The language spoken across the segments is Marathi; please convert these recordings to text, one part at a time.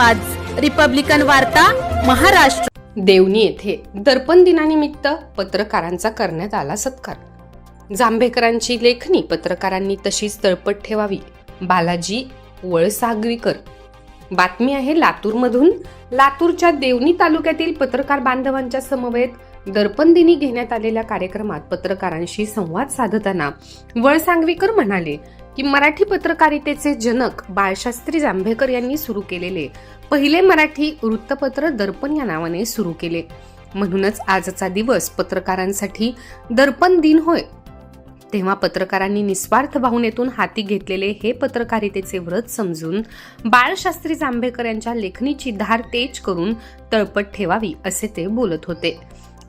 आवाज. रिपब्लिकन वार्ता महाराष्ट्र. देवणी येथे दर्पण दिनानिमित्त पत्रकारांचा करण्यात आला सत्कार. जांभेकरांची लेखणी पत्रकारांनी तशीच तळपट ठेवावी. बालाजी वळसागरीकर बातमी आहे लातूरमधून. लातूरच्या देवणी तालुक्यातील पत्रकार बांधवांच्या समवेत दर्पण दिनी घेण्यात आलेल्या कार्यक्रमात पत्रकारांशी संवाद साधताना वळसांगवीकर म्हणाले की मराठी पत्रकारितेचे जनक बाळशास्त्री जांभेकर यांनी सुरू केलेले पहिले मराठी वृत्तपत्र दर्पण या नावाने सुरू केले. म्हणूनच आजचा दिवस पत्रकारांसाठी दर्पण दिन होय. तेव्हा पत्रकारांनी निस्वार्थ भावनेतून हाती घेतलेले हे पत्रकारितेचे व्रत समजून बाळशास्त्री जांभेकर यांच्या लेखणीची धार तेज करून तळपट ठेवावी असे ते बोलत होते.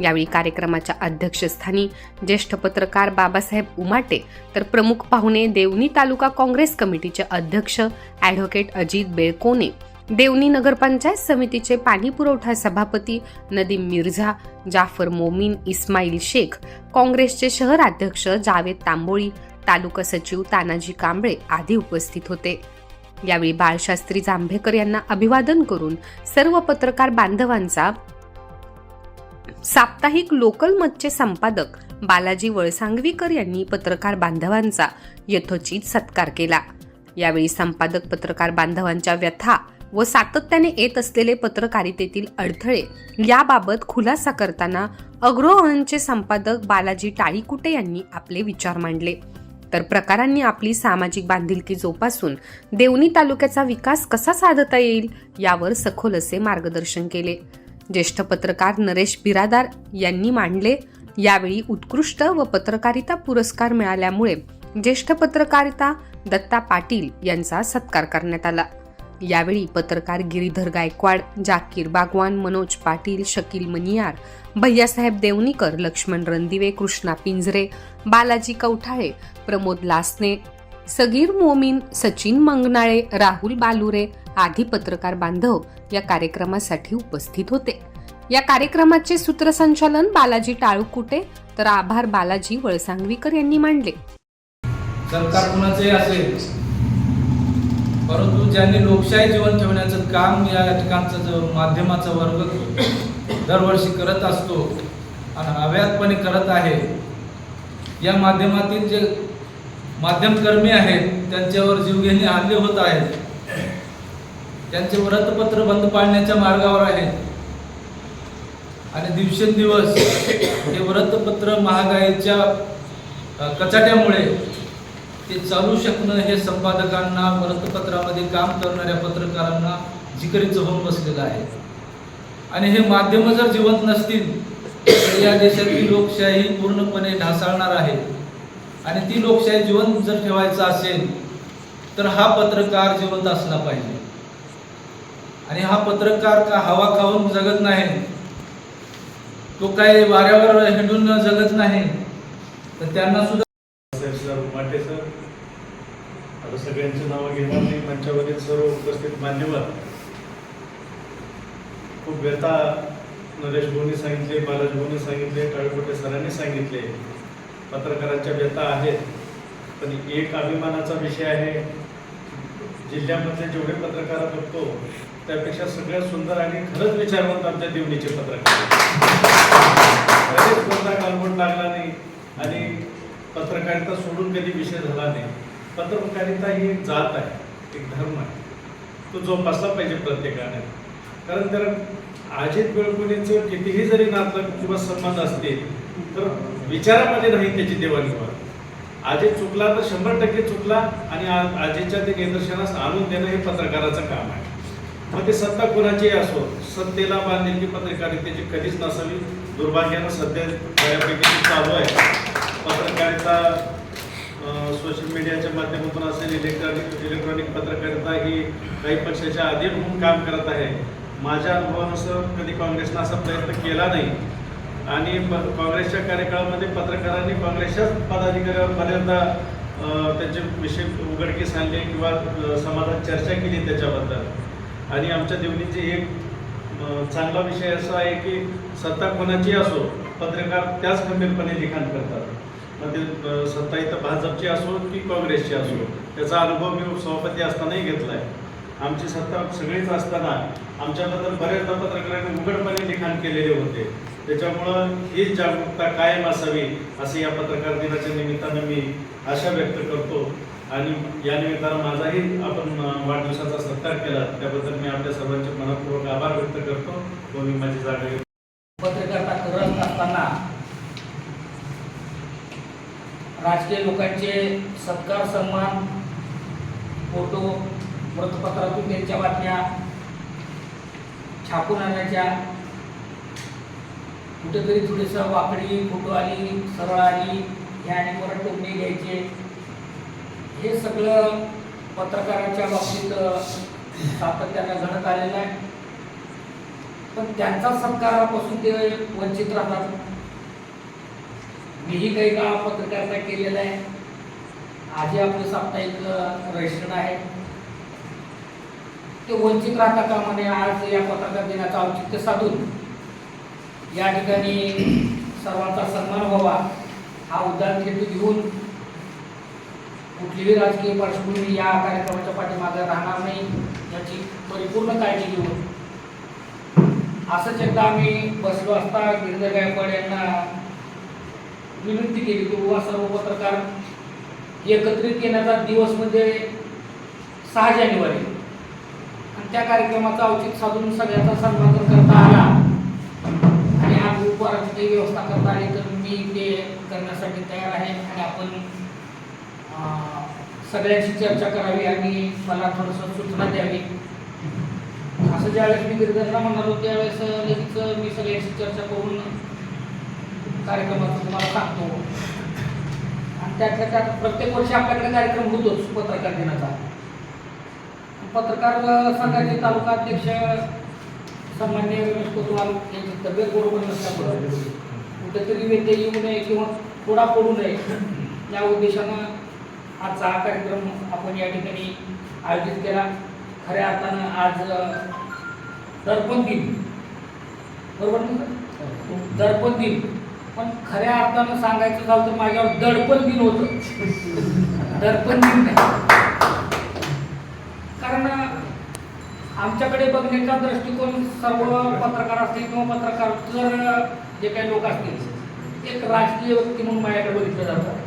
यावेळी कार्यक्रमाच्या अध्यक्षस्थानी ज्येष्ठ पत्रकार बाबासाहेब उमाटे तर प्रमुख पाहुणे देवणी तालुका काँग्रेस कमिटीचे अध्यक्ष ॲडव्होकेट अजित बेळकोने देवणी नगरपंचायत समितीचे पाणी पुरवठा सभापती नदीम मिर्झा जाफर मोमीन इस्माईल शेख काँग्रेसचे शहराध्यक्ष जावेद तांबोळी तालुका सचिव तानाजी कांबळे आदी उपस्थित होते. यावेळी बाळशास्त्री जांभेकर यांना अभिवादन करून सर्व पत्रकार बांधवांचा साप्ताहिक लोकल मतचे संपादक बालाजी वळसांगवीकर यांनी पत्रकार बांधवांचा यथोचित सत्कार केला. यावेळी संपादक पत्रकार बांधवांच्या व्यथा व सातत्याने येत असलेले पत्रकारितेतील अडथळे याबाबत खुलासा करताना अग्रोहनचे संपादक बालाजी टाळीकुटे यांनी आपले विचार मांडले. तर प्रकारांनी आपली सामाजिक बांधिलकी जोपासून देवणी तालुक्याचा विकास कसा साधता येईल यावर सखोल असे मार्गदर्शन केले. ज्येष्ठ पत्रकार नरेश बिरादार यांनी मांडले यावेळी उत्कृष्ट व पत्रकारिता पुरस्कार मिळाल्यामुळे ज्येष्ठ पत्रकारिता दत्ता पाटील यांचा सत्कार करण्यात आला. यावेळी पत्रकार गिरीधर गायकवाड जाकीर बागवान मनोज पाटील शकील मनियार भैयासाहेब देवनीकर लक्ष्मण रणदिवे कृष्णा पिंजरे बालाजी कवठाळे प्रमोद लासने सगीर मोमीन सचिन मंगनाळे राहुल बालुरे आदी पत्रकार बांधव या कार्यक्रमासाठी उपस्थित होते. या कार्यक्रमाचे सूत्रसंचालन बालाजी टाळुकुटे तर आभार बालाजी वळसांगवीकर यांनी मांडले. सरकार कुणाचे असेल परंतु ज्यांनी लोकशाही जीवन ठेवण्याचं काम या ठिकाणचं जो माध्यमाचा वर्ग दरवर्षी करत असतो आणि अव्यातपणे करत आहे या माध्यमातील जे माध्यमकर्मी आहेत त्यांच्यावर जीवघेणी हल्ले होत आहेत. त्यांचे व्रतपत्र बंद पाडण्याच्या मार्गावर आहेत आणि दिवसेंदिवस हे व्रतपत्र महागाईच्या कचाट्यामुळे ते चालू शकणं हे संपादकांना वृत्तपत्रामध्ये काम करणाऱ्या पत्रकारांना जिकरीचं होऊन बसलेलं आहे. आणि हे माध्यम जर जिवंत नसतील तर या देशातली लोकशाही पूर्णपणे ढासळणार आहे. आणि ती लोकशाही जिवंत जर ठेवायचं असेल तर हा पत्रकार जिवंत असला पाहिजे. आणि हा पत्रकार का हवा खाऊन जगत नाही? तो काही वाऱ्यावर हिंडून जगत नाही? तर त्यांना सुद्धा साहेब सर उमाटे सर आता सगळ्यांची नावं घेणार नाही मंचावरील सर्व उपस्थित मान्यवर. खूप व्यथा नरेश भाऊनी सांगितले बालाज भाऊनी सांगितले काळकोटे सरांनी सांगितले. पत्रकारांच्या व्यथा आहेत पण एक अभिमानाचा विषय आहे जिल्ह्यामधले जेवढे पत्रकार बघतो त्यापेक्षा सगळ्यात सुंदर आणि खरंच विचारवंत आमच्या देवणीचे पत्रकार कोणता कालवट लागला नाही आणि पत्रकारिता सोडून कधी विषय झाला नाही. पत्रकारिता ही एक जात आहे एक धर्म आहे. तो जोपासला पाहिजे प्रत्येकाने. कारण तर अजित बेळकुणीचं कितीही जरी नातं किंवा संबंध असतील तर विचारामध्ये नाही त्याची देवाणघेवाण. अजित चुकला तर शंभर टक्के चुकला आणि आ- ते निदर्शनास आणून देणं हे पत्रकाराचं काम आहे. मग ते सत्ता कोणाचीही असो सत्तेला बांधलेली पत्रकारितेची कधीच नसावी. दुर्भाग्यानं सध्या बऱ्यापैकी चालू आहे. पत्रकारिता सोशल मीडियाच्या माध्यमातून असेल इलेक्ट्रॉनिक इलेक्ट्रॉनिक पत्रकारिता ही काही पक्षाच्या आधी म्हणून काम करत आहे. माझ्या अनुभवानुसार कधी काँग्रेसनं असा प्रयत्न केला नाही. आणि काँग्रेसच्या कार्यकाळामध्ये पत्रकारांनी काँग्रेसच्याच पदाधिकाऱ्यांपर्यंत त्यांचे विषय उघडकीस आणले किंवा समाजात चर्चा केली त्याच्याबद्दल. आणि आमच्या देवणीचे एक चांगला विषय असा आहे की सत्ता कोणाची असो पत्रकार त्याच खंबीरपणे लिखाण करतात. म्हणजे, मग ते सत्ता इथं भाजपची असो की काँग्रेसची असो त्याचा अनुभव मी सभापती असतानाही घेतला आहे आमची सत्ता सगळीच असताना आमच्याबद्दल बऱ्याचदा पत्रकारांनी उघडपणे लिखाण केलेले होते. त्याच्यामुळं हीच जागरूकता कायम असावी असे या पत्रकार दिनाच्या निमित्तानं मी आशा व्यक्त करतो. आणि या निमित्तानं माझाही आपण वाढदिवसाचा सत्कार केला. त्याबद्दल मी आपल्या सर्वांचे मनपूर्वक आभार व्यक्त करतो. व मी माझी जागा घेतो. पत्रकारिता करत असताना राजकीय लोकांचे सत्कार सन्मान फोटो वृत्तपत्रातून त्यांच्या बातम्या छापून आणायच्या. कुठेतरी थोडीसं वाकडी फोटो आली सरळ आली ह्या आणि परत टोपणे घ्यायचे. हे सगळं पत्रकारांच्या बाबतीत सातत्यानं घडत आलेलं आहे. पण त्यांचा सत्कारापासून ते वंचित राहतात. मीही काही काळ पत्रकारिता केलेलं आहे. आजही आपलं साप्ताहिक रजिस्टर्ड आहे. ते वंचित राहता कामाने आज या पत्रकार दिनाचं औचित्य साधून या ठिकाणी सर्वांचा सन्मान व्हावा हा उदाहरण हेतू घेऊन कुठलीही राजकीय पार्श्वभूमी या कार्यक्रमाच्या पाठीमागे राहणार नाही याची परिपूर्ण काळजी घेऊन. असंच एकदा आम्ही बसलो असता गिरीधर गायकवाड यांना विनंती केली तो सर्व पत्रकार एकत्रित येण्याचा दिवस म्हणजे सहा जानेवारी. आणि त्या कार्यक्रमाचा औचित साधून सगळ्याचा सन्मान जर करता आला आणि आज उपहाराची काही व्यवस्था करता आली तर मी ते करण्यासाठी तयार आहे आणि आपण सगळ्यांशी चर्चा करावी आणि मला थोडंसं सूचना द्यावी. असं ज्यावेळेस मी गिरधरला म्हणणार होतो त्यावेळेस लगेच मी सगळ्यांशी चर्चा करून कार्यक्रमाचं तुम्हाला सांगतो. आणि त्यातल्या त्यात प्रत्येक वर्षी आपल्याकडे कार्यक्रम होतोच पत्रकार दिनाचा. पत्रकार संघाचे तालुका अध्यक्ष सन्मान्य रमेश कोतवाल यांची तब्येत बरोबर नसल्यामुळं कुठेतरी व्यत्यय येऊ नये किंवा थोडा पडू नये. या उद्देशानं आजचा हा कार्यक्रम आपण या ठिकाणी आयोजित केला. खऱ्या अर्थानं आज दर्पण दिन. बरोबर सर? दर्पण दिन. पण खऱ्या अर्थानं सांगायचं झालं तर माझ्यावर दडपण दिन होतं. दडपण दिन नाही. कारण आमच्याकडे बघण्याचा दृष्टिकोन सर्व पत्रकार असतील किंवा पत्रकार जर जे काही लोक असतील एक राजकीय व्यक्ती म्हणून माझ्याकडे बघितलं जातं.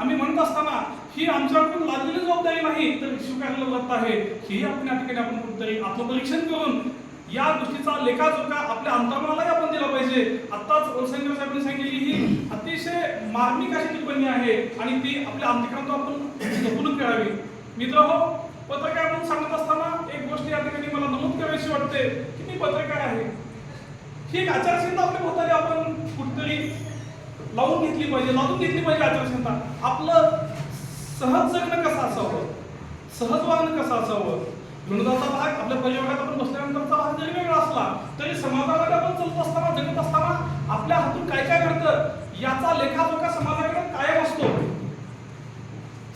आम्ही म्हणत असताना ही आमच्याकडून लादलेली जबाबदारी नाही. तर शिवकायला लागत आहे. ही आपण या ठिकाणी आपण कुठेतरी आत्मपरीक्षण करून या गोष्टीचा लेखाजोखा आपल्या अंतर्मनालाही आपण दिला पाहिजे. आत्ताच ओलसंगर साहेबांनी सांगितली ही अतिशय मार्मिक अशी टिप्पणी आहे आणि ती आपल्या अंतकरणात आपण जपून करावी. मित्र हो पत्रकार म्हणून सांगत असताना एक गोष्ट या ठिकाणी मला नमूद करावीशी वाटते की मी पत्रकार आहे. ही एक आचारसंहिता आपल्या भोवताली आपण कुठेतरी लावून घेतली पाहिजे लावून घेतली पाहिजे आचारसंहिता. आपलं सहज जगणं कसं असावं? सहज वागणं कसं असावं? विनोदाचा भाग आपल्या परिवारात आपण बसल्यानंतरचा भाग जरी वेगळा असला तरी समाजामध्ये आपण चलत असताना जगत असताना आपल्या हातून काय काय घडतं याचा लेखाजोखा समाजाकडे कायम असतो.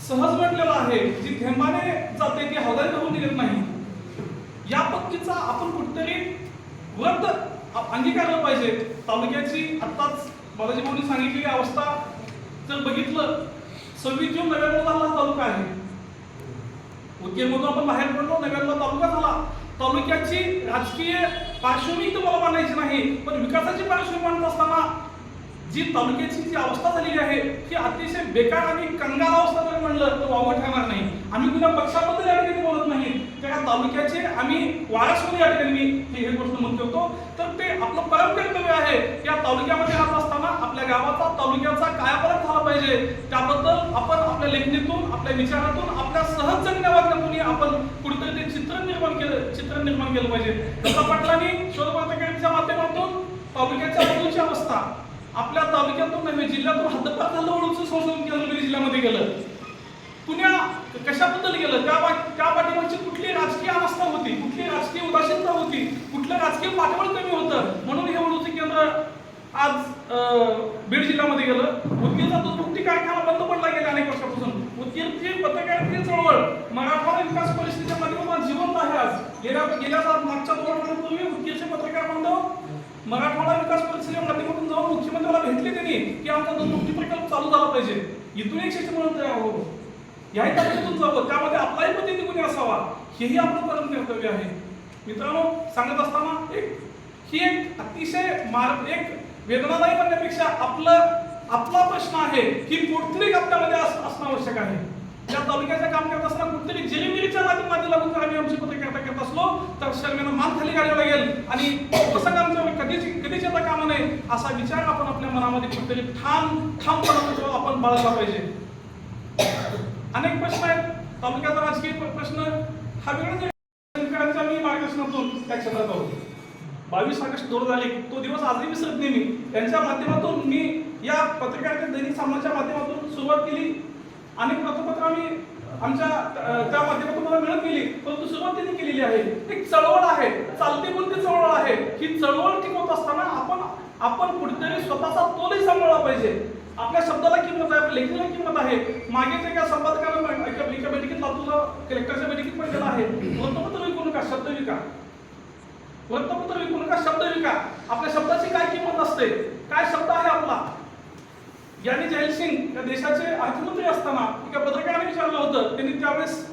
सहज म्हटलेला आहे जी थेंबाने जाते ती हौदारी होऊन निघत नाही. या पद्धतीचा आपण कुठतरी व्रत अंगीकारलं पाहिजे. तालुक्याची आत्ताच बालाजी भाऊनी सांगितलेली अवस्था जर बघितलं सव्वीस जून नव्याण्णव हा तालुका आहे. उदगीरमधून आपण बाहेर पडलो नव्याण्णव तालुका झाला. तालुक्याची राजकीय पार्श्वभूमी तुम्हाला मांडायची नाही पण विकासाची पार्श्वभूमी मांडत असताना जी तालुक्याची जी अवस्था झालेली आहे ती अतिशय बेकार आणि कंगाल अवस्था जर म्हणलं तर वावं ठरणार नाही. आम्ही कुठल्या पक्षाबद्दल या ठिकाणी बोलत नाही. त्या तालुक्याचे आम्ही वारसमध्ये या ठिकाणी मी हे गोष्ट म्हणतो होतो. तर ते आपलं परम कर्तव्य आहे या तालुक्यामध्ये राहत असताना आपल्या गावाचा तालुक्याचा कायापालट झाला पाहिजे. त्याबद्दल आपण आपल्या लेखणीतून आपल्या विचारातून आपल्या सहज जगण्यावर आपण कुठेतरी ते चित्र निर्माण केलं चित्र निर्माण केलं पाहिजे. दत्ता पाटलांनी शोध पत्रकारितेच्या माध्यमातून तालुक्याच्या बदलची अवस्था आपल्या तालुक्यातून नव्हे जिल्ह्यातून हद्दपार झालं म्हणून संशोधन केलं बीड जिल्ह्यामध्ये गेलं. पुण्या कशाबद्दल गेलं? त्या त्या पाठीमागची कुठली राजकीय अवस्था होती? कुठली राजकीय उदासीनता होती? कुठलं राजकीय पाठबळ कमी होतं? म्हणून हे वडूचे केंद्र आज बीड जिल्ह्यामध्ये गेलं. उदगीरचा दूध भुकटी कारखाना बंद पडला गेला अनेक वर्षापासून उदगीरची पत्रकारितेची चळवळ मराठवाडा विकास परिस्थितीच्या माध्यमातून जिवंत आहे आज. गेल्या गेल्या सात- मागच्या दोन तुम्ही मुंकीचे पत्रकार बांधव मराठवाडा विकास परिषदेच्या माध्यमातून जाऊन मुख्यमंत्र्याला भेटले त्यांनी की आमचा दूध प्रकल्प चालू झाला पाहिजे. इथून एक शिष्टमंडळ तयार हो याही तालुक्यातून जावं. त्यामध्ये आपलाही प्रतिनिधी कोणी असावा हेही आपलं परम कर्तव्य आहे. मित्रांनो सांगत असताना एक ही एक अतिशय मार एक वेदनादायी बनण्यापेक्षा आपलं आपला प्रश्न आहे ही पोटतरी आपल्यामध्ये असणं आवश्यक आहे. या तालुक्याचं काम करत असताना कुठतरी जेरीमिरीच्या माध्यमात लागून जर आम्ही आमची पत्रकारिता करत असलो तर शर्मेनं मान खाली काढावं लागेल आणि प्रसंग आमच्या कधीच कधीच आता कामा नये असा विचार आपण आपल्या मनामध्ये कुठतरी ठाम ठामपणा जो आपण बाळगला पाहिजे. अनेक प्रश्न आहेत. तालुक्याचा राजकीय प्रश्न हा वेगळाच आहे. शेतकऱ्यांच्या मी मार्गदर्शनातून त्या क्षेत्रात आहोत बावीस ऑगस्ट दोन हजार एक तो दिवस आजही विसरत नाही मी. त्यांच्या माध्यमातून मी या पत्रकारिता दैनिक सामनाच्या माध्यमातून सुरुवात केली. अनेक वृत्तपत्र आम्ही आमच्या त्या माध्यमातून मला मिळत गेली. परंतु सुरुवात त्यांनी केलेली आहे. एक चळवळ आहे. चालते बोलती चळवळ आहे. ही चळवळ टिकवत असताना आपण आपण कुठेतरी स्वतःचा तोलही सांभाळला पाहिजे. आपल्या शब्दाला किंमत आहे आपल्या लेखीला किंमत आहे. मागेच एका संपादकानं एका बैठकीत लातूरला कलेक्टरच्या बैठकीत पण केलं आहे. वृत्तपत्र विकू नका शब्द विका. वृत्तपत्र विकू नका शब्द विका. आपल्या शब्दाची काय किंमत असते? काय शब्द आहे आपला? याने जयसिंग या देशाचे अर्थमंत्री असताना एका पत्रकाराने विचारलं होतं. त्यांनी त्यावेळेस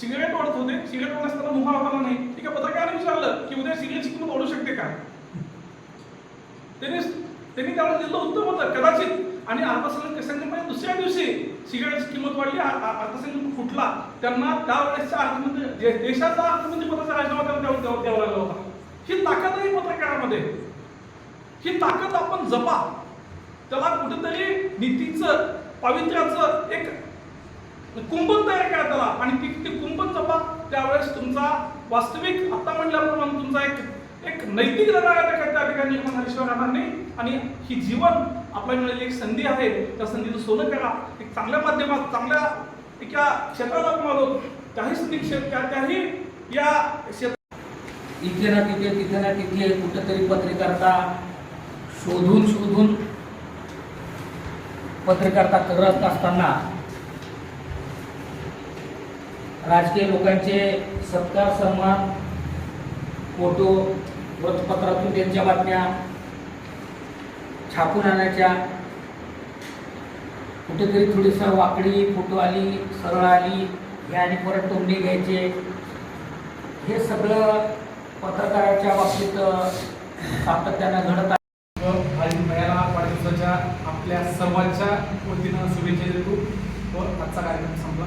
सिगरेट ओढत होते. सिगरेट ओढत असताना मुहा आला नाही. एका पत्रकाराने विचारलं की उद्या सिगरेटची किंमत ओढू शकते का? त्यांनी त्यांनी त्यावेळेस दिलं उत्तर होतं कदाचित. आणि अर्थसंकल्पाच्या दुसऱ्या दिवशी सिगरेटची किंमत वाढली. अर्थसंकल्प फुटला. त्यांना त्यावेळेसच्या अर्थमंत्री देशाचा अर्थमंत्री पदाचा राजीनामा त्यांना द्यावा लागला होता. ही ताकद आहे पत्रकारामध्ये. ही ताकद आपण जपा. त्याला कुठेतरी नीतीचं पावित्र्याचं एक कुंभन तयार करा त्याला. आणि ती ती कुंभन जपा. त्यावेळेस तुमचा वास्तविक आता म्हटल्याप्रमाणे तुमचा एक एक नैतिक लढा त्या ठिकाणी निर्माण झाल्याशिवाय राहणार नाही. आणि ही जीवन आपल्याला मिळालेली एक संधी आहे. त्या संधीचं सोनं करा. एक चांगल्या माध्यमात चांगल्या एका क्षेत्राला तुम्हाला त्याही संधी क्षेत्र त्या- त्याही या क्षेत्र इथे ना तिथे तिथे ना तिथे कुठंतरी पत्रकारिता शोधून शोधून पत्रकारिता करत असताना राजकीय लोकांचे सत्कार सन्मान फोटो वृत्तपत्रातून त्यांच्या बातम्या छापून आणायच्या. कुठेतरी थोडीसं वाकडी फोटो आली सरळ आली हे आणि परत टोमणे घ्यायचे. हे सगळं पत्रकाराच्या बाबतीत सातत्यानं घडत आहे आणि भयाला वाढदिवसाच्या आपल्या सर्वांच्या वतीनं शुभेच्छा देतो व आजचा कार्यक्रम संपला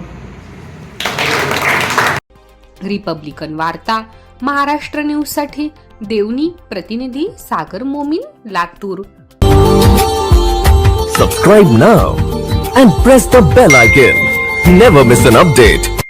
रिपब्लिकन वार्ता महाराष्ट्र न्यूजसाठी देवनी प्रतिनिधी Sagar Momin Latur Subscribe now and press the bell icon. Never miss an update.